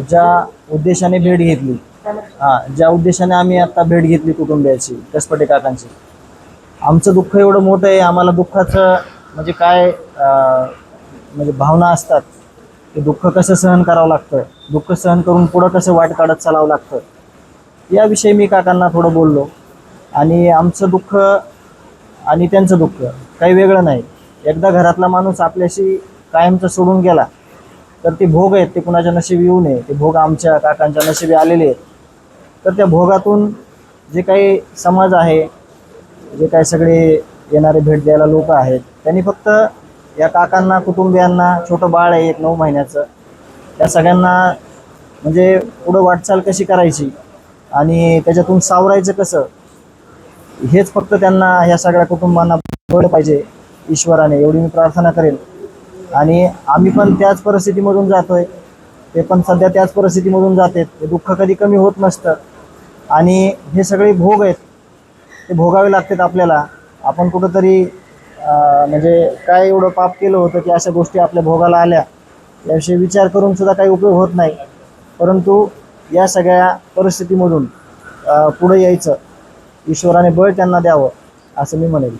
ज्या उद्देशाने भेट घेतली हा ज्या उद्देशाने आम्ही आता भेट घेतली कुटुंबियाची कसपटे काकांची. आमचं दुःख एवढं मोठं आहे आम्हाला दुःखाचं म्हणजे काय म्हणजे भावना असतात ते दुःख कसं सहन करावं लागतं दुःख सहन करून पुढं कसं वाट काढत चालावं लागतं याविषयी मी काकांना थोडं बोललो. आणि आमचं दुःख आणि त्यांचं दुःख काही वेगळं नाही. एकदा घरातला माणूस आपल्याशी कायमचं सोडून गेला तर ते भोग आहेत ते कुणाच्या नशिबी येऊ नये. ते भोग आमच्या काकांच्या नशिबी आलेले आहेत. तर त्या भोगातून जे काही समाज आहे जे काही सगळे येणारे भेट द्यायला लोक आहेत त्यांनी फक्त या काकांना कुटुंबियांना छोटं बाळ आहे एक नऊ महिन्याचं त्या सगळ्यांना म्हणजे पुढं वाटचाल कशी करायची आणि त्याच्यातून सावरायचं कसं हेच फक्त त्यांना ह्या सगळ्या कुटुंबांना कळलं पाहिजे ईश्वराने. एवढी मी प्रार्थना करेन. आणि आम्ही पण त्याच परिस्थितीमधून जातोय. ते पण सध्या त्याच परिस्थितीमधून जाते ते दुःख कधी कमी होत नसतं. आणि हे सगळे भोग आहेत. ते भोगावे लागतात आपल्याला. आपण कुठंतरी म्हणजे काय एवढं पाप केलं होतं की अशा गोष्टी आपल्या भोगाला आल्या याविषयी विचार करून सुद्धा काही उपयोग होत नाही. परंतु या सगळ्या परिस्थितीमधून पुढे यायचं. ईश्वराने बळ त्यांना द्यावं असं मी म्हणेल.